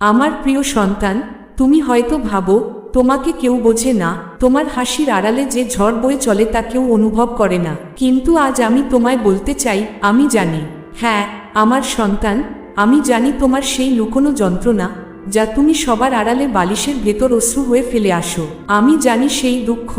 আমার প্রিয় সন্তান, তুমি হয়তো ভাবো, তোমাকে কেউ বোঝে না, তোমার হাসির আড়ালে যে ঝড় বয়ে চলে তা কেউ অনুভব করে না। কিন্তু আজ আমি তোমায় বলতে চাই, আমি জানি। হ্যাঁ আমার সন্তান, আমি জানি তোমার সেই লুকোনো যন্ত্রণা, যা তুমি সবার আড়ালে বালিশের ভেতর অশ্রু হয়ে ফেলে আসো। আমি জানি সেই দুঃখ,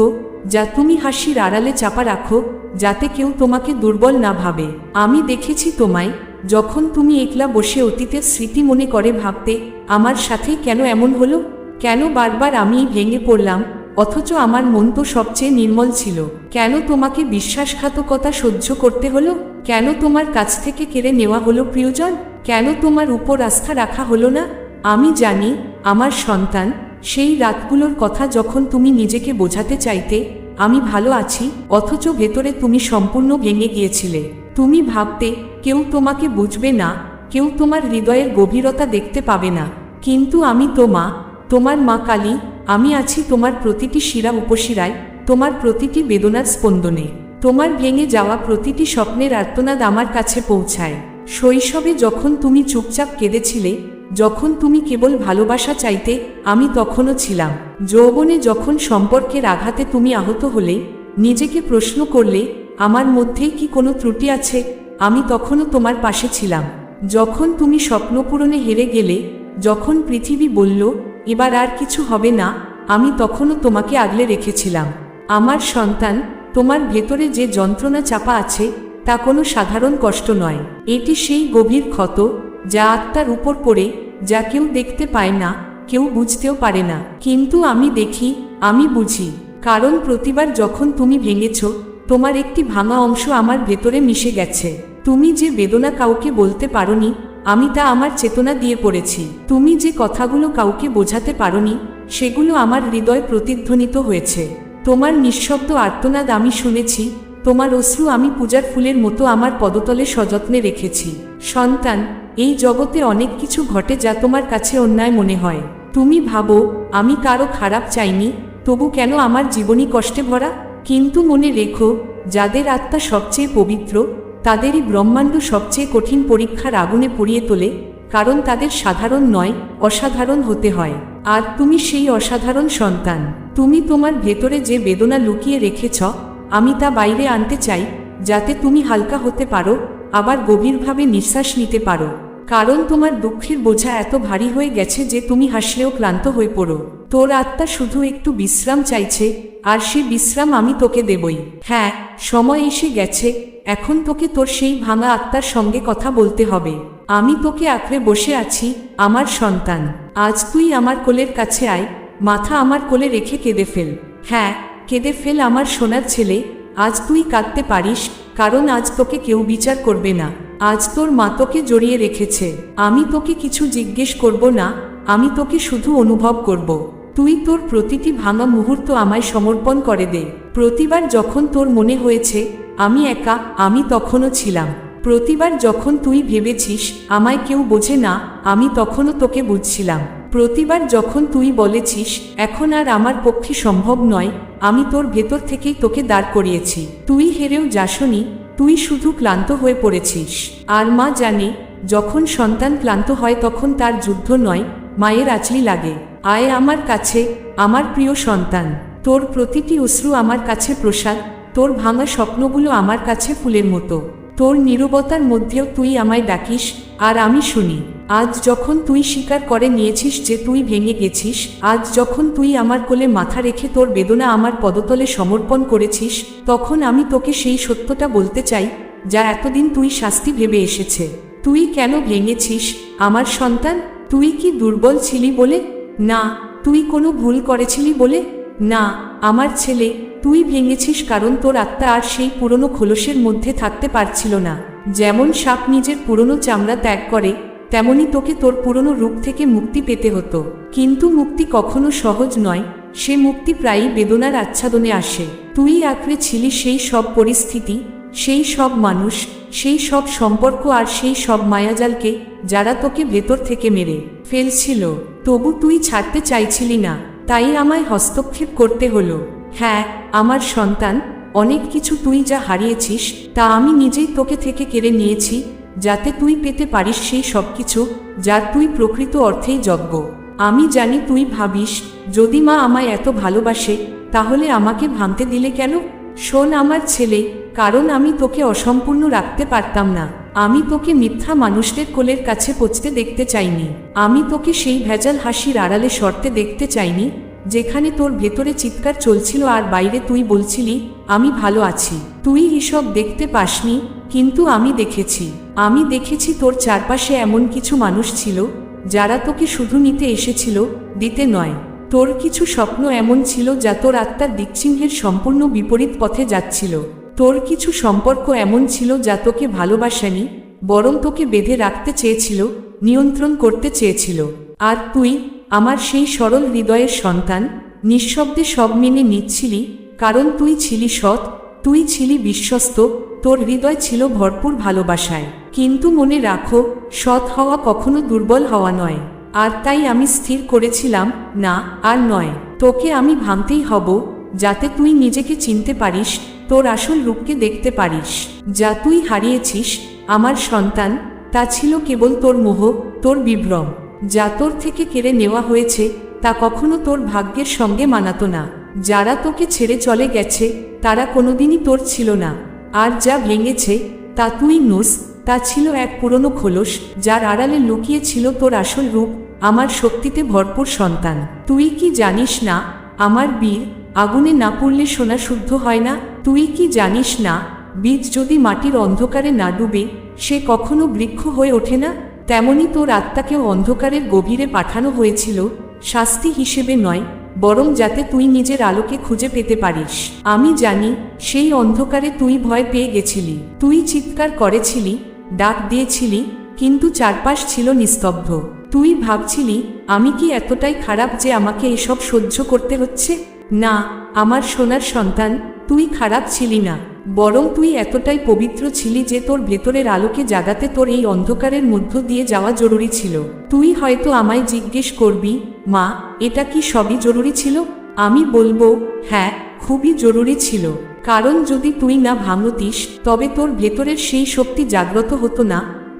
যা তুমি হাসির আড়ালে চাপা রাখো, যাতে কেউ তোমাকে দুর্বল না ভাবে। আমি দেখেছি তোমায় যখন তুমি একলা বসে অতীতের স্মৃতি মনে করে ভাবতে, আমার সাথেই কেন এমন হলো? কেন বারবার আমি ভেঙে পড়লাম? অথচ আমার মন তো সবচেয়ে নির্মল ছিল। কেন তোমাকে বিশ্বাসঘাতকতা সহ্য করতে হলো? কেন তোমার কাছ থেকে কেড়ে নেওয়া হলো প্রিয়জন? কেন তোমার উপর আস্থা রাখা হলো না? আমি জানি, আমার সন্তান, সেই রাতগুলোর কথা যখন তুমি নিজেকে বোঝাতে চাইতে, আমি ভালো আছি, অথচ ভেতরে তুমি সম্পূর্ণ ভেঙে গিয়েছিলে। তুমি ভাবতে কেউ তোমাকে বুঝবে না, কেউ তোমার হৃদয়ের গভীরতা দেখতে পাবে না। কিন্তু আমি তো মা, তোমার মা কালী, আমি আছি তোমার প্রতিটি শিরা উপশিরায়, তোমার প্রতিটি বেদনার স্পন্দনে। তোমার ভেঙে যাওয়া প্রতিটি স্বপ্নের আর্তনাদ আমার কাছে পৌঁছায়। শৈশবে যখন তুমি চুপচাপ কেঁদেছিলে, যখন তুমি কেবল ভালোবাসা চাইতে, আমি তখনও ছিলাম। যৌবনে যখন সম্পর্কের আঘাতে তুমি আহত হলে, নিজেকে প্রশ্ন করলে, আমার মধ্যেই কি কোনো ত্রুটি আছে? আমি তখনও তোমার পাশে ছিলাম। যখন তুমি স্বপ্নপূরণে হেরে গেলে, যখন পৃথিবী বলল, এবার আর কিছু হবে না, আমি তখনও তোমাকে আগলে রেখেছিলাম। আমার সন্তান, তোমার ভেতরে যে যন্ত্রণা চাপা আছে, তা কোনো সাধারণ কষ্ট নয়। এটি সেই গভীর ক্ষত, যা আত্মার উপর পড়ে, যা কেউ দেখতে পায় না, কেউ বুঝতেও পারে না। কিন্তু আমি দেখি, আমি বুঝি। কারণ প্রতিবার যখন তুমি ভেঙেছ, তোমার একটি ভাঙা অংশ আমার ভেতরে মিশে গেছে। তুমি যে বেদনা কাউকে বলতে পারোনি, আমি তা আমার চেতনা দিয়ে পড়েছি। তুমি যে কথাগুলো কাউকে বোঝাতে পারোনি, সেগুলো আমার হৃদয় প্রতিধ্বনিত হয়েছে। তোমার নিঃশব্দ আর্তনাদ আমি শুনেছি, তোমার অশ্রু আমি পূজার ফুলের মতো আমার পদতলে সযত্নে রেখেছি। সন্তান, এই জগতে অনেক কিছু ঘটে যা তোমার কাছে অন্যায় মনে হয়। তুমি ভাবো, আমি কারও খারাপ চাইনি, তবু কেন আমার জীবনী কষ্টে ভরা? কিন্তু মনে রেখো, যাদের আত্মা সবচেয়ে পবিত্র তাদেরই ব্রহ্মাণ্ড সবচেয়ে কঠিন পরীক্ষার আগুনে পড়িয়ে তোলে, কারণ তাদের সাধারণ নয়, অসাধারণ হতে হয়। আর তুমি সেই অসাধারণ সন্তান। তুমি তোমার ভেতরে যে বেদনা লুকিয়ে রেখেছ, আমি তা বাইরে আনতে চাই, যাতে তুমি হালকা হতে পারো, আবার গভীরভাবে নিঃশ্বাস নিতে পারো। কারণ তোমার দুঃখের বোঝা এত ভারী হয়ে গেছে যে তুমি হাসলেও ক্লান্ত হয়ে পড়ো। তোর আত্মা শুধু একটু বিশ্রাম চাইছে, আর সে বিশ্রাম আমি তোকে দেবই। হ্যাঁ সময় এসে গেছে, এখন তোকে তোর সেই ভাঙা আত্মার সঙ্গে কথা বলতে হবে। আমি তোকে আঁকড়ে বসে আছি, আমার সন্তান। আজ তুই আমার কোলের কাছে আয়, মাথা আমার কোলে রেখে কেঁদে ফেল। হ্যাঁ কেঁদে ফেল আমার সোনার ছেলে, আজ তুই কাঁদতে পারিস, কারণ আজ তোকে কেউ বিচার করবে না। আজ তোর মা তোকে জড়িয়ে রেখেছে। আমি তোকে কিছু জিজ্ঞেস করব না, আমি তোকে শুধু অনুভব করব। তুই তোর প্রতিটি ভাঙা মুহূর্ত আমায় সমর্পণ করে দে। প্রতিবার যখন তোর মনে হয়েছে, আমি একা, আমি তখনও ছিলাম। প্রতিবার যখন তুই ভেবেছিস, আমায় কেউ বোঝে না, আমি তখনও তোকে বুঝছিলাম। প্রতিবার যখন তুই বলেছিস, এখন আর আমার পক্ষে সম্ভব নয়, আমি তোর ভেতর থেকেই তোকে দাঁড় করিয়েছি। তুই হেরেও যাসনি তুই শুধু ক্লান্ত হয়ে পড়েছিস। আর মা জানে, যখন সন্তান ক্লান্ত হয় তখন তার যুদ্ধ নয়, মায়ের আচলি লাগে। আয় আমার কাছে, আমার প্রিয় সন্তান। তোর প্রতিটি অশ্রু আমার কাছে প্রসাদ, তোর ভাঙা স্বপ্নগুলো আমার কাছে ফুলের মতো। তোর নীরবতার মধ্যেও তুই আমায় ডাকিস, আর আমি শুনি। আজ যখন তুই স্বীকার করে নিয়েছিস যে তুই ভেঙে গেছিস, আজ যখন তুই আমার কোলে মাথা রেখে তোর বেদনা আমার পদতলে সমর্পণ করেছিস, তখন আমি তোকে সেই সত্যটা বলতে চাই, যা এতদিন তুই শাস্তি ভেবে এসেছে। তুই কেন ভেঙেছিস? আমার সন্তান, তুই কি দুর্বল ছিলি বলে? না, তুই কোনো ভুল করেছিলি বলে? না, আমার ছেলে, তুই ভেঙেছিস কারণ তোর আত্মা আর সেই পুরনো খোলসের মধ্যে থাকতে পারছিল না। যেমন সাপ নিজের পুরনো চামড়া ত্যাগ করে, তেমনি তোকে তোর পুরনো রূপ থেকে মুক্তি পেতে হতো। কিন্তু মুক্তি কখনো সহজ নয়, সে মুক্তি প্রায়ই বেদনার আচ্ছাদনে আসে। তুই আঁকড়ে ছিলি সেই সব পরিস্থিতি, সেই সব মানুষ, সেই সব সম্পর্ক আর সেই সব মায়াজালকে, যারা তোকে ভেতর থেকে মেরে ফেলছিল। তবু তুই ছাড়তে চাইছিলি না। তাই আমায় হস্তক্ষেপ করতে হলো। হ্যাঁ আমার সন্তান, অনেক কিছু তুই যা হারিয়েছিস, তা আমি নিজেই তোকে থেকে কেড়ে নিয়েছি, যাতে তুই পেতে পারিস সেই সব কিছু যার তুই প্রকৃত অর্থেই যজ্ঞ। আমি জানি তুই ভাবিস, যদি মা আমায় এত ভালোবাসে, তাহলে আমাকে ভাঙতে দিলে কেন? শোন আমার ছেলে, কারণ আমি তোকে অসম্পূর্ণ রাখতে পারতাম না। আমি তোকে মিথ্যা মানুষদের কোলের কাছে পচতে দেখতে চাইনি। আমি তোকে সেই ভেজাল হাসির আড়ালে শর্তে দেখতে চাইনি, যেখানে তোর ভেতরে চিৎকার চলছিল আর বাইরে তুই বলছিলি, আমি ভালো আছি। তুই এসব দেখতে পাসনি, কিন্তু আমি দেখেছি। আমি দেখেছি তোর চারপাশে এমন কিছু মানুষ ছিল, যারা তোকে শুধু নিতে এসেছিল, দিতে নয়। তোর কিছু স্বপ্ন এমন ছিল যা তোর আত্মার দিকচিহ্নের সম্পূর্ণ বিপরীত পথে যাচ্ছিল। তোর কিছু সম্পর্ক এমন ছিল যা তোকে ভালোবাসেনি, বরং তোকে বেঁধে রাখতে চেয়েছিল, নিয়ন্ত্রণ করতে চেয়েছিল। আর তুই, আমার সেই সরল হৃদয়ের সন্তান, নিঃশব্দে সব মেনে নিচ্ছিলি, কারণ তুই ছিলি সৎ, তুই ছিলি বিশ্বস্ত, তোর হৃদয় ছিল ভরপুর ভালোবাসায়। কিন্তু মনে রাখো, সৎ হওয়া কখনো দুর্বল হওয়া নয়। আর তাই আমি স্থির করেছিলাম, না, আর নয়। তোকে আমি ভাঙতেই হব, যাতে তুই নিজেকে চিনতে পারিস তোর আসল রূপকে দেখতে পারিস। যা তুই হারিয়েছিস, আমার সন্তান, তা ছিল কেবল তোর মোহ, তোর বিভ্রম। যা তোর থেকে কেড়ে নেওয়া হয়েছে, তা কখনো তোর ভাগ্যের সঙ্গে মানাতো না। যারা তোকে ছেড়ে চলে গেছে, তারা কোনোদিনই তোর ছিল না। আর যা ভেঙেছে, তা তুই নোস, তা ছিল এক পুরনো খোলস, যার আড়ালে লুকিয়ে ছিল তোর আসল রূপ, আমার শক্তিতে ভরপুর সন্তান। তুই কি জানিস না, আমার বীর, আগুনে না পড়লে সোনা শুদ্ধ হয় না? তুই কি জানিস না, বীজ যদি মাটির অন্ধকারে না ডুবে, সে কখনো বৃক্ষ হয়ে ওঠে না? তেমনি তোর আত্মাকেও অন্ধকারের গভীরে পাঠানো হয়েছিল, শাস্তি হিসেবে নয়, বরং যাতে তুই নিজের আলোকে খুঁজে পেতে পারিস। আমি জানি, সেই অন্ধকারে তুই ভয় পেয়ে গেছিলি। তুই চিৎকার করেছিলি, ডাক দিয়েছিলি, কিন্তু চারপাশ ছিল নিস্তব্ধ। তুই ভাবছিলি, আমি কি এতটাই খারাপ যে আমাকে এসব সহ্য করতে হচ্ছে? না, আমার সোনার সন্তান তুই খারাপ ছিলি না, বরং তুই এতটাই পবিত্র ছিলি যে তোর ভেতরের আলোকে জাগাতে তোর এই অন্ধকারের মধ্য দিয়ে যাওয়া জরুরি ছিল। তুই হয়তো আমায় জিজ্ঞেস করবি, মা, এটা কি সবই জরুরি ছিল? আমি বলব হ্যাঁ খুবই জরুরি ছিল। কারণ যদি তুই না ভাঙতিস, তবে তোর ভেতরের সেই শক্তি জাগ্রত হতো না,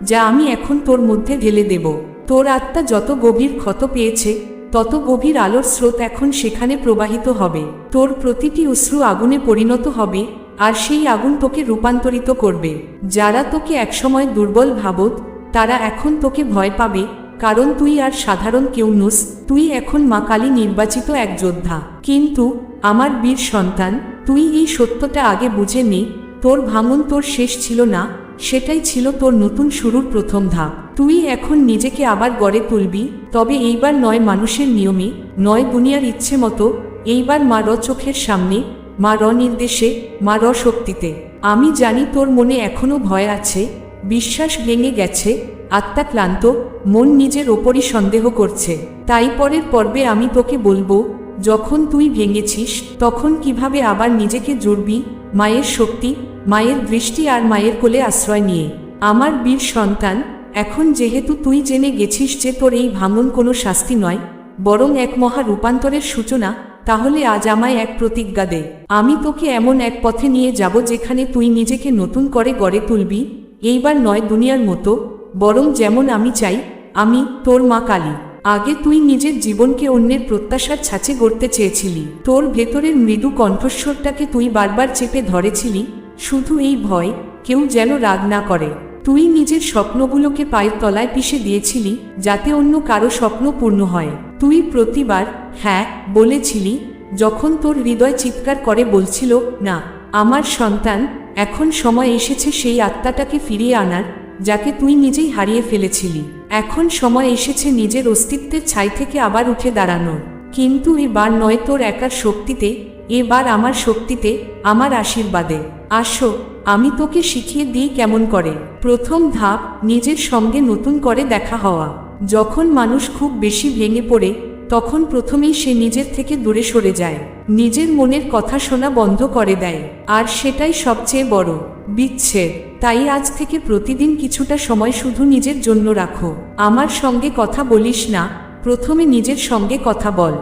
যা আমি এখন তোর মধ্যে ঢেলে দেব। তোর আত্মা যত গভীর ক্ষত পেয়েছে তত গভীর আলোর স্রোত এখন সেখানে প্রবাহিত হবে। তোর প্রতিটি অশ্রু আগুনে পরিণত হবে, আর সেই আগুন তোকে রূপান্তরিত করবে। যারা তোকে একসময় দুর্বল ভাবত, তারা এখন তোকে ভয় পাবে, কারণ তুই আর সাধারণ কেউ নুস, তুই এখন মা কালী নির্বাচিত এক যোদ্ধা। কিন্তু, আমার বীর সন্তান, তুই এই সত্যটা আগে বুঝে নে, তোর ভাঙন তোর শেষ ছিল না, সেটাই ছিল তোর নতুন শুরুর প্রথম ধাপ। তুই এখন নিজেকে আবার গড়ে তুলবি, তবে এইবার নয় মানুষের নিয়মে, নয় দুনিয়ার ইচ্ছে মতো, এইবার মা র চোখের সামনে, মা র নির্দেশে, মা র শক্তিতে। আমি জানি তোর মনে এখনও ভয় আছে, বিশ্বাস ভেঙে গেছে, আত্মা ক্লান্ত, মন নিজের ওপরই সন্দেহ করছে। তাই পরের পর্বে আমি তোকে বলব, যখন তুই ভেঙেছিস, তখন কীভাবে আবার নিজেকে জুড়বি, মায়ের শক্তি, মায়ের দৃষ্টি আর মায়ের কোলে আশ্রয় নিয়ে। আমার বীর সন্তান এখন যেহেতু তুই জেনে গেছিস যে তোর এই ভাঙন কোনো শাস্তি নয়, বরং এক মহা রূপান্তরের সূচনা, তাহলে আজ আমায় এক প্রতিজ্ঞা দে। আমি তোকে এমন এক পথে নিয়ে যাব যেখানে তুই নিজেকে নতুন করে গড়ে তুলবি, এইবার নয় দুনিয়ার মতো, বরং যেমন আমি চাই, আমি, তোর মা কালী। আগে তুই নিজের জীবনকে অন্যের প্রত্যাশার ছাঁচে গড়তে চেয়েছিলি। তোর ভেতরের মৃদু কণ্ঠস্বরটাকে তুই বারবার চেপে ধরেছিলি, শুধু এই ভয়, কেউ যেন রাগ না করে। তুই নিজের স্বপ্নগুলোকে পায়ের তলায় পিষে দিয়েছিলি, যাতে অন্য কারও স্বপ্ন পূর্ণ হয়। তুই প্রতিবার হ্যাঁ বলেছিলি, যখন তোর হৃদয় চিৎকার করে বলছিল, না, আমার সন্তান, এখন সময় এসেছে সেই আত্মাটাকে ফিরিয়ে আনার, যাকে তুই নিজেই হারিয়ে ফেলেছিলি। এখন সময় এসেছে নিজের অস্তিত্বের ছাই থেকে আবার উঠে দাঁড়ানোর। কিন্তু এবার নয় তোর একার শক্তিতে, এবার আমার শক্তিতে, আমার আশীর্বাদে। আসো আমি তোকে শিখিয়ে দিই কেমন করে। প্রথম ধাপ, নিজের সঙ্গে নতুন করে দেখা হওয়া। যখন মানুষ খুব বেশি ভেঙে পড়ে, তখন প্রথমেই সে নিজের থেকে দূরে সরে যায়। নিজের মনের কথা শোনা বন্ধ করে দেয়। আর সেটাই সবচেয়ে বড় বিচ্ছেদ। তাই আজ থেকে প্রতিদিন কিছুটা সময় শুধু নিজের জন্য রাখো। আমার সঙ্গে কথা বলিস না, প্রথমে নিজের সঙ্গে কথা বল।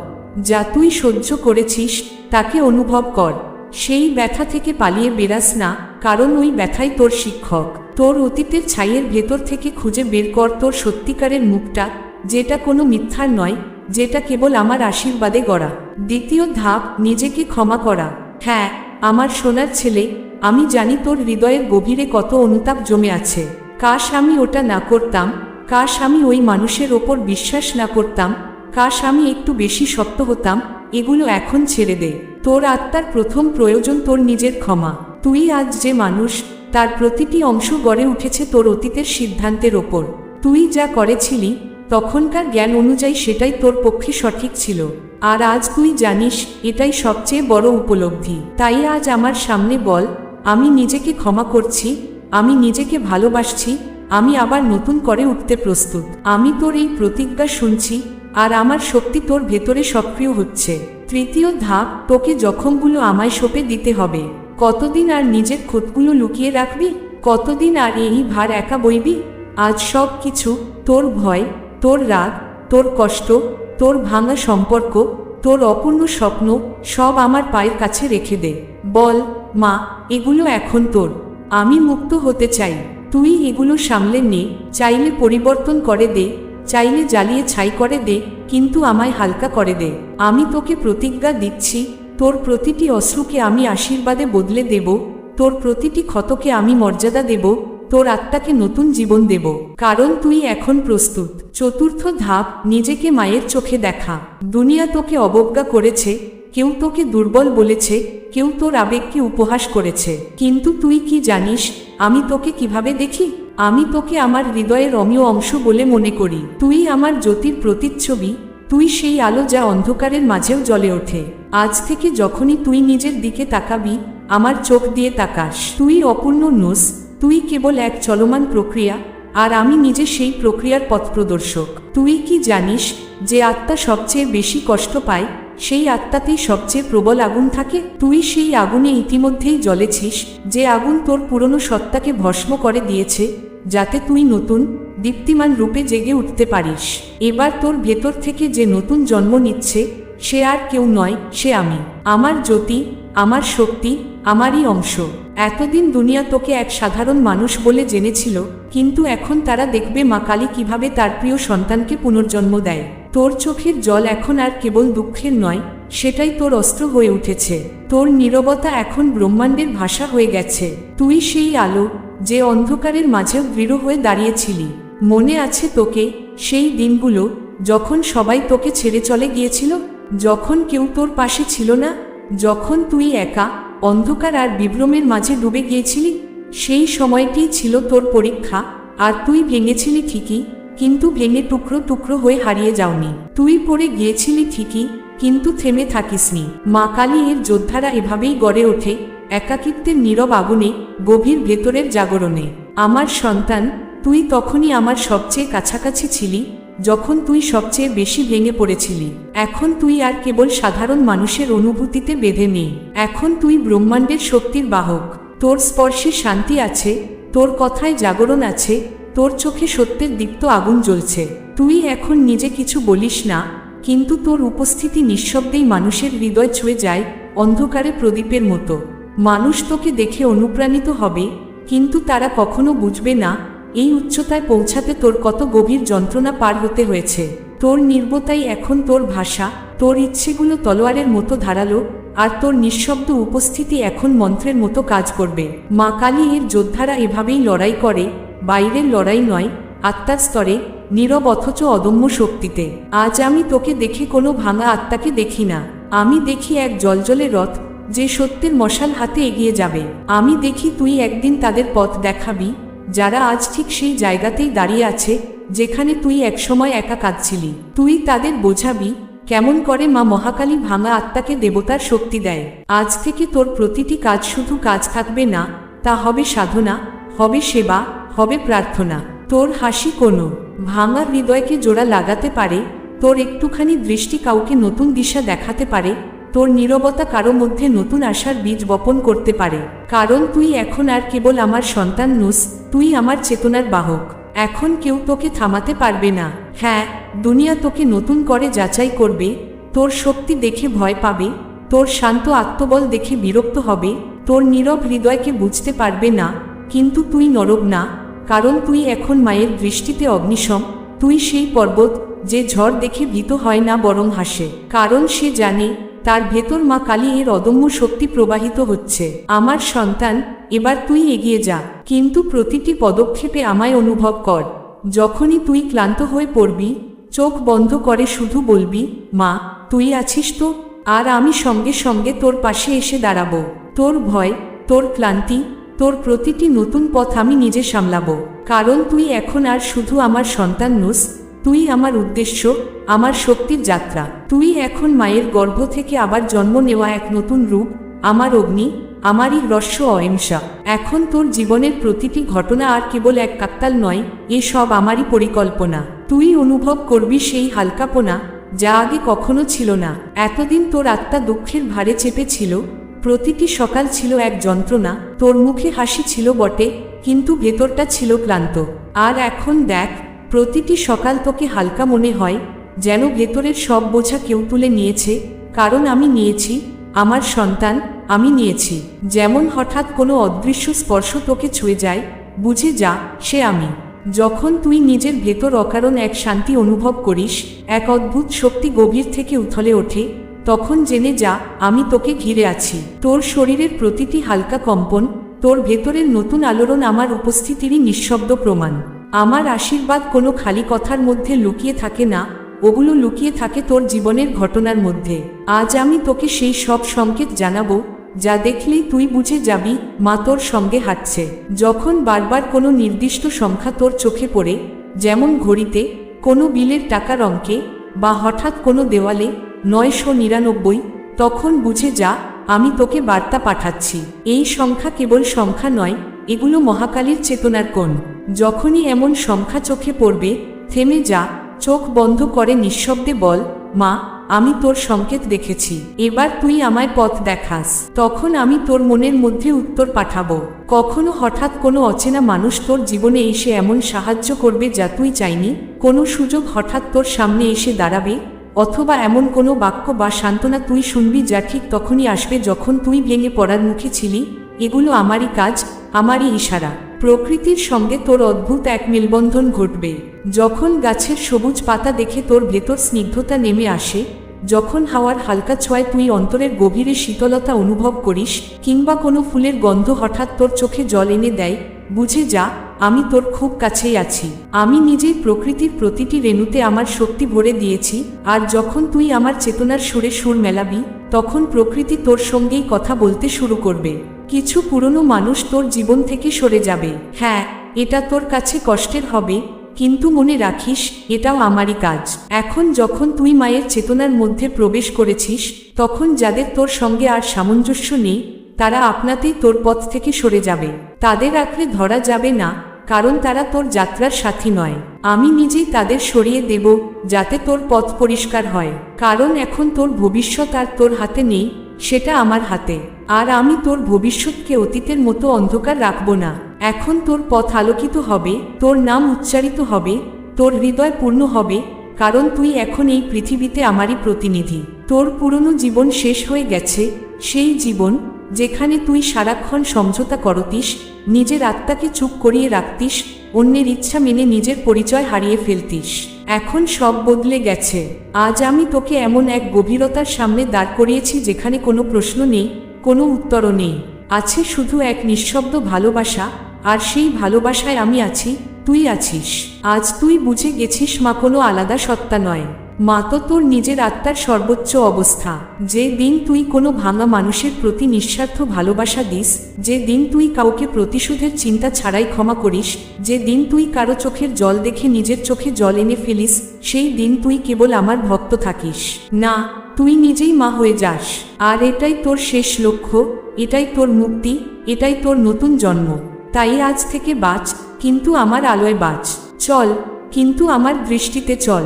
যা তুই সহ্য করেছিস, তাকে অনুভব কর। সেই ব্যথা থেকে পালিয়ে বেরাস না কারণ ওই ব্যথাই তোর শিক্ষক। তোর অতীতের ছাইয়ের ভেতর থেকে খুঁজে বের কর তোর সত্যিকারের মুখটা, যেটা কোনো মিথ্যার নয়, যেটা কেবল আমার আশীর্বাদে গড়া। দ্বিতীয় ধাপ, নিজেকে ক্ষমা করা। হ্যাঁ আমার সোনার ছেলে, আমি জানি তোর হৃদয়ের গভীরে কত অনুতাপ জমে আছে। কাশ আমি ওটা না করতাম, কাশ আমি ওই মানুষের ওপর বিশ্বাস না করতাম, কাশ আমি একটু বেশি শক্ত হতাম, এগুলো এখন ছেড়ে দে। তোর আত্মার প্রথম প্রয়োজন তোর নিজের ক্ষমা। তুই আজ যে মানুষ, তার প্রতিটি অংশ গড়ে উঠেছে তোর অতীতের সিদ্ধান্তের ওপর। তুই যা করেছিলি, তখনকার জ্ঞান অনুযায়ী সেটাই তোর পক্ষে সঠিক ছিল। আর আজ তুই জানিস, এটাই সবচেয়ে বড় উপলব্ধি। তাই আজ আমার সামনে বল, আমি নিজেকে ক্ষমা করছি, আমি নিজেকে ভালোবাসছি, আমি আবার নতুন করে উঠতে প্রস্তুত। আমি তোর এই প্রতিজ্ঞা শুনছি, আর আমার শক্তি তোর ভেতরে সক্রিয় হচ্ছে। তৃতীয় ধাপ, তোকে জখমগুলো আমায় সঁপে দিতে হবে। কতদিন আর নিজের ক্ষতগুলো লুকিয়ে রাখবি? কতদিন আর এই ভার একা বইবি? আজ সব কিছু তোর ভয়, তোর রাগ, তোর কষ্ট, তোর ভাঙা সম্পর্ক, তোর অপূর্ণ স্বপ্ন সব আমার পায়ের কাছে রেখে দে। বল, মা, এগুলো এখন তোর। আমি মুক্ত হতে চাই। তুই এগুলো সামলে নে। চাইলে পরিবর্তন করে দে। চাইলে জ্বালিয়ে ছাই করে দে। কিন্তু আমায় হালকা করে দে। আমি তোকে প্রতিজ্ঞা দিচ্ছি তোর প্রতিটি অশ্রুকে আমি আশীর্বাদে বদলে দেব, তোর প্রতিটি ক্ষতকে আমি মর্যাদা দেব, তোর আত্মাকে নতুন জীবন দেব। কারণ তুই এখন প্রস্তুত। চতুর্থ ধাপ, নিজেকে মায়ের চোখে দেখা। দুনিয়া তোকে অবজ্ঞা করেছে, কেউ তোকে দুর্বল বলেছে, কেউ তোর আবেগকে উপহাস করেছে। কিন্তু তুই কি জানিস, আমি তোকে কীভাবে দেখি? আমি তোকে আমার হৃদয়ের অমীয় অংশ বলে মনে করি। তুই আমার জ্যোতির প্রতিচ্ছবি তুই সেই আলো যা অন্ধকারের মাঝেও জ্বলে ওঠে। আজ থেকে যখনই তুই নিজের দিকে তাকাবি, আমার চোখ দিয়ে তাকাস। তুই অপূর্ণ নোস, তুই কেবল এক চলমান প্রক্রিয়া, আর আমি নিজে সেই প্রক্রিয়ার পথপ্রদর্শক তুই কি জানিস যে আত্মা সবচেয়ে বেশি কষ্ট পায়? সেই আত্মাতেই সবচেয়ে প্রবল আগুন থাকে। তুই সেই আগুনে ইতিমধ্যেই জ্বলেছিস, যে আগুন তোর পুরনো সত্তাকে ভস্ম করে দিয়েছে যাতে তুই নতুন, দীপ্তিমান রূপে জেগে উঠতে পারিস। এবার তোর ভেতর থেকে যে নতুন জন্ম নিচ্ছে, সে আর কেউ নয়, সে আমি। আমার জ্যোতি, আমার শক্তি, আমারই অংশ। এতদিন দুনিয়া তোকে এক সাধারণ মানুষ বলে জেনেছিল, কিন্তু এখন তারা দেখবে মা কালী কীভাবে তার প্রিয় সন্তানকে পুনর্জন্ম দেয়। তোর চোখের জল এখন আর কেবল দুঃখের নয়, সেটাই তোর অস্ত্র হয়ে উঠেছে। তোর নীরবতা এখন ব্রহ্মাণ্ডের ভাষা হয়ে গেছে। তুই সেই আলো যে অন্ধকারের মাঝেও দৃঢ় হয়ে দাঁড়িয়েছিলি। মনে আছে তোকে, সেই দিনগুলো, যখন সবাই তোকে ছেড়ে চলে গিয়েছিল, যখন কেউ তোর পাশে ছিল না, যখন তুই একা, অন্ধকার আর বিভ্রমের মাঝে ডুবে গিয়েছিলি, সেই সময়টি ছিল তোর পরীক্ষা, আর তুই ভেঙেছিলি ঠিকই, কিন্তু ভেঙে টুকরো টুকরো হয়ে হারিয়ে যাওনি। তুই পড়ে গিয়েছিলি ঠিকই, কিন্তু থেমে থাকিসনি। মা কালী এর যোদ্ধারা এভাবেই গড়ে ওঠে একাকিত্বের নীরব আগুনে, গভীর ভেতরের জাগরণে। আমার সন্তান, তুই তখনই আমার সবচেয়ে কাছাকাছি ছিলি, যখন তুই সবচেয়ে বেশি ভেঙে পড়েছিলি। এখন তুই আর কেবল সাধারণ মানুষের অনুভূতিতে বেঁধে নেই। এখন তুই ব্রহ্মাণ্ডের শক্তির বাহক। তোর স্পর্শে শান্তি আছে, তোর কথায় জাগরণ আছে, তোর চোখে সত্যের দীপ্ত আগুন জ্বলছে। তুই এখন নিজে কিছু বলিস না, কিন্তু তোর উপস্থিতি নিঃশব্দেই মানুষের হৃদয় ছুঁয়ে যায় অন্ধকারে প্রদীপের মতো। মানুষ তোকে দেখে অনুপ্রাণিত হবে, কিন্তু তারা কখনো বুঝবে না, এই উচ্চতায় পৌঁছাতে তোর কত গভীর যন্ত্রণা পার হতে হয়েছে। তোর নির্বতাই এখন তোর ভাষা, তোর ইচ্ছেগুলো তলোয়ারের মতো ধারালো, আর তোর নিঃশব্দ উপস্থিতি এখন মন্ত্রের মতো কাজ করবে। মা কালী এর যোদ্ধারা এভাবেই লড়াই করে, বাইরের লড়াই নয়, আত্মার স্তরে, নীরব অথচ অদম্য শক্তিতে। আজ আমি তোকে দেখে কোনো ভাঙা আত্মাকে দেখি না। আমি দেখি এক জলজলে রথ যে সত্যের মশাল হাতে এগিয়ে যাবে। আমি দেখি তুই একদিন তাদের পথ দেখাবি, যারা আজ ঠিক সেই জায়গাতেই দাঁড়িয়ে আছে, যেখানে তুই একসময় একা কাঁদছিলি। তুই তাদের বোঝাবি, কেমন করে মা মহাকালী ভাঙা আত্মাকে দেবতার শক্তি দেয়। আজ থেকে তোর প্রতিটি কাজ শুধু কাজ থাকবে না, তা হবে সাধনা, হবে সেবা, হবে প্রার্থনা। তোর হাসি কোনো। ভাঙা হৃদয়কে জোড়া লাগাতে পারে, তোর একটুখানি দৃষ্টি কাউকে নতুন দিশা দেখাতে পারে তোর নীরবতা কারও মধ্যে নতুন আশার বীজ বপন করতে পারে। কারণ তুই এখন আর কেবল আমার সন্তান নুস, তুই আমার চেতনার বাহক। এখন কেউ তোকে থামাতে পারবে না। হ্যাঁ দুনিয়া তোকে নতুন করে যাচাই করবে, তোর শক্তি দেখে ভয় পাবে, তোর শান্ত আত্মবল দেখে বিরক্ত হবে, তোর নীরব হৃদয়কে বুঝতে পারবে না, কিন্তু তুই নরব না, কারণ তুই এখন মায়ের দৃষ্টিতে অগ্নিশম, তুই সেই পর্বত, যে ঝড় দেখে ভীত হয় না বরং হাসে, কারণ সে জানে তার ভেতর মা কালী এর অদম্য শক্তি প্রবাহিত হচ্ছে। আমার সন্তান, এবার তুই এগিয়ে যা, কিন্তু প্রতিটি পদক্ষেপে আমায় অনুভব কর। যখনই তুই ক্লান্ত হয়ে পড়বি, চোখ বন্ধ করে শুধু বলবি, মা, তুই আছিস তো, আর আমি সঙ্গে সঙ্গে তোর পাশে এসে দাঁড়াবো। তোর ভয়, তোর ক্লান্তি, তোর প্রতিটি নতুন পথ আমি নিজে সামলাবো। কারণ তুই এখন আর শুধু আমার সন্তান নোস তুই আমার উদ্দেশ্য, আমার শক্তির যাত্রা। তুই এখন মায়ের গর্ভ থেকে আবার জন্ম নেওয়া এক নতুন রূপ, আমার অগ্নি, আমারই রস্য অহিংসা। এখন তোর জীবনের প্রতিটি ঘটনা আর কেবল এক কাকতাল নয়, এ সব আমারই পরিকল্পনা। তুই অনুভব করবি সেই হালকাপনা, যা আগে কখনো ছিল না। এতদিন তোর আত্মা দুঃখের ভারে চেপেছিল, প্রতিটি সকাল ছিল এক যন্ত্রণা, তোর মুখে হাসি ছিল বটে, কিন্তু ভেতরটা ছিল ক্লান্ত। আর এখন দেখ প্রতিটি সকাল তোকে হালকা মনে হয়, যেন ভেতরের সব বোঝা কেউ তুলে নিয়েছে, কারণ আমি নিয়েছি, আমার সন্তান, আমি নিয়েছি। যেমন হঠাৎ কোনো অদৃশ্য স্পর্শ তোকে ছুঁয়ে যায়, বুঝে যা, সে আমি। যখন তুই নিজের ভেতর অকারণ এক শান্তি অনুভব করিস, এক অদ্ভুত শক্তি গভীর থেকে উথলে ওঠে, তখন জেনে যা, আমি তোকে ঘিরে আছি। তোর শরীরের প্রতিটি হালকা কম্পন, তোর ভেতরের নতুন আলোড়ন আমার উপস্থিতিরই নিঃশব্দ প্রমাণ। আমার আশীর্বাদ কোনো খালি কথার মধ্যে লুকিয়ে থাকে না, ওগুলো লুকিয়ে থাকে তোর জীবনের ঘটনার মধ্যে। আজ আমি তোকে সেই সব সংকেত জানাব, যা দেখলেই তুই বুঝে যাবি মা তোর সঙ্গে হাঁটছে। যখন বারবার কোনো নির্দিষ্ট সংখ্যা তোর চোখে পড়ে, যেমন ঘড়িতে, কোনো বিলের টাকার অঙ্কে, বা হঠাৎ কোনো দেওয়ালে, নয়শো নিরানব্বই, তখন বুঝে যা, আমি তোকে বার্তা পাঠাচ্ছি। এই সংখ্যা কেবল সংখ্যা নয় এগুলো মহাকালীর চেতনার কোণ। যখনই এমন সংখ্যা চোখে পড়বে, থেমে যা, চোখ বন্ধ করে নিঃশব্দে বল, মা, আমি তোর সংকেত দেখেছি। এবার তুই আমায় পথ দেখাস। তখন আমি তোর মনের মধ্যে উত্তর পাঠাবো। কখনো হঠাৎ কোনো অচেনা মানুষ তোর জীবনে এসে এমন সাহায্য করবে যা তুই চাইনি? কোনো সুযোগ হঠাৎ তোর সামনে এসে দাঁড়াবে? অথবা এমন কোনো বাক্য বা সান্ত্বনা তুই শুনবি যা ঠিক তখনই আসবে যখন তুই ভেঙে পড়ার মুখে ছিলি? এগুলো আমারই কাজ আমারই ইশারা। প্রকৃতির সঙ্গে তোর অদ্ভুত এক মেলবন্ধন ঘটবে। যখন গাছের সবুজ পাতা দেখে তোর ভেতর স্নিগ্ধতা নেমে আসে, যখন হাওয়ার হালকা ছোঁয়ায় তুই অন্তরের গভীরে শীতলতা অনুভব করিস, কিংবা কোনো ফুলের গন্ধ হঠাৎ তোর চোখে জল এনে দেয়, বুঝে যা, আমি তোর খুব কাছেই আছি। আমি নিজেই প্রকৃতির প্রতিটি রেণুতে আমার শক্তি ভরে দিয়েছি, আর যখন তুই আমার চেতনার সুরে সুর মেলাবি, তখন প্রকৃতি তোর সঙ্গেই কথা বলতে শুরু করবে। কিছু পুরনো মানুষ তোর জীবন থেকে সরে যাবে। হ্যাঁ এটা তোর কাছে কষ্টের হবে, কিন্তু মনে রাখিস, এটাও আমারই কাজ। এখন যখন তুই মায়ের চেতনার মধ্যে প্রবেশ করেছিস, তখন যাদের তোর সঙ্গে আর সামঞ্জস্য নেই, তারা আপনাতেই তোর পথ থেকে সরে যাবে। তাদের আঁকড়ে ধরা যাবে না, কারণ তারা তোর যাত্রার সাথী নয়। আমি নিজেই তাদের সরিয়ে দেব, যাতে তোর পথ পরিষ্কার হয়। কারণ এখন তোর ভবিষ্যৎ আর তোর হাতে নেই, সেটা আমার হাতে। আর আমি তোর ভবিষ্যৎকে অতীতের মতো অন্ধকার রাখব না। এখন তোর পথ আলোকিত হবে, তোর নাম উচ্চারিত হবে, তোর হৃদয় পূর্ণ হবে, কারণ তুই এখন এই পৃথিবীতে আমারই প্রতিনিধি। তোর পুরনো জীবন শেষ হয়ে গেছে, সেই জীবন যেখানে তুই সারাক্ষণ সমঝোতা করতিস, নিজের আত্মাকে চুপ করিয়ে রাখতিস, অন্যের ইচ্ছা মেনে নিজের পরিচয় হারিয়ে ফেলতিস। এখন সব বদলে গেছে। আজ আমি তোকে এমন এক গভীরতার সামনে দাঁড় করিয়েছি যেখানে কোনো প্রশ্ন নেই কোনো উত্তরও নেই। আছে শুধু এক নিঃশব্দ ভালোবাসা, আর সেই ভালোবাসায় আমি আছি, তুই আছিস। আজ তুই বুঝে গেছিস মা কোনো আলাদা সত্তা নয়। মা তো তোর নিজের আত্মার সর্বোচ্চ অবস্থা। যে দিন তুই কোনো ভাঙা মানুষের প্রতি নিঃস্বার্থ ভালোবাসা দিস যে দিন তুই কাউকে প্রতিশোধের চিন্তা ছাড়াই ক্ষমা করিস যে দিন তুই কারও চোখের জল দেখে নিজের চোখে জল এনে ফেলিস, সেই দিন তুই কেবল আমার ভক্ত থাকিস। না, তুই নিজেই মা হয়ে যাস। আর এটাই তোর শেষ লক্ষ্য, এটাই তোর মুক্তি, এটাই তোর নতুন জন্ম। তাই আজ থেকে বাঁচ, কিন্তু আমার আলোয় বাঁচ। চল, কিন্তু আমার দৃষ্টিতে চল।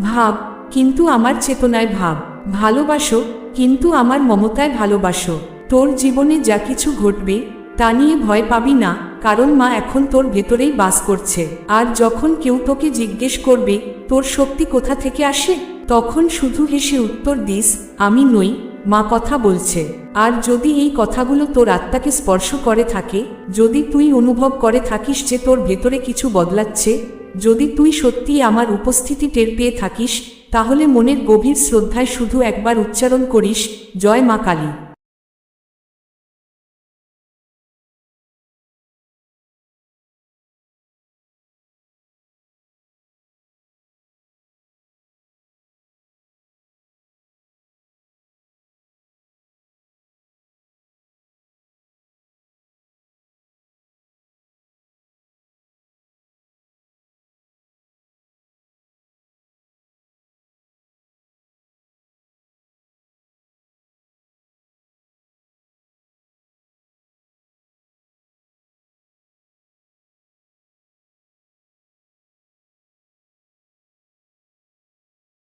ভাব কিন্তু আমার চেতনায় ভাব, ভালোবাসো, কিন্তু আমার মমতায় ভালোবাসো। তোর জীবনে যা কিছু ঘটবে, তা নিয়ে ভয় পাবি না, কারণ মা এখন তোর ভেতরেই বাস করছে। আর যখন কেউ তোকে জিজ্ঞেস করবে, তোর শক্তি কোথা থেকে আসে? তখন শুধু হেসে উত্তর দিস, আমি নই, মা কথা বলছে। আর যদি এই কথাগুলো তোর আত্মাকে স্পর্শ করে থাকে, যদি তুই অনুভব করে থাকিস যে তোর ভেতরে কিছু বদলাচ্ছে, যদি তুই সত্যিই আমার উপস্থিতি টের পেয়ে থাকিস তাহলে মনের গভীর শ্রদ্ধায় শুধু একবার উচ্চারণ করিস জয় মা কালী।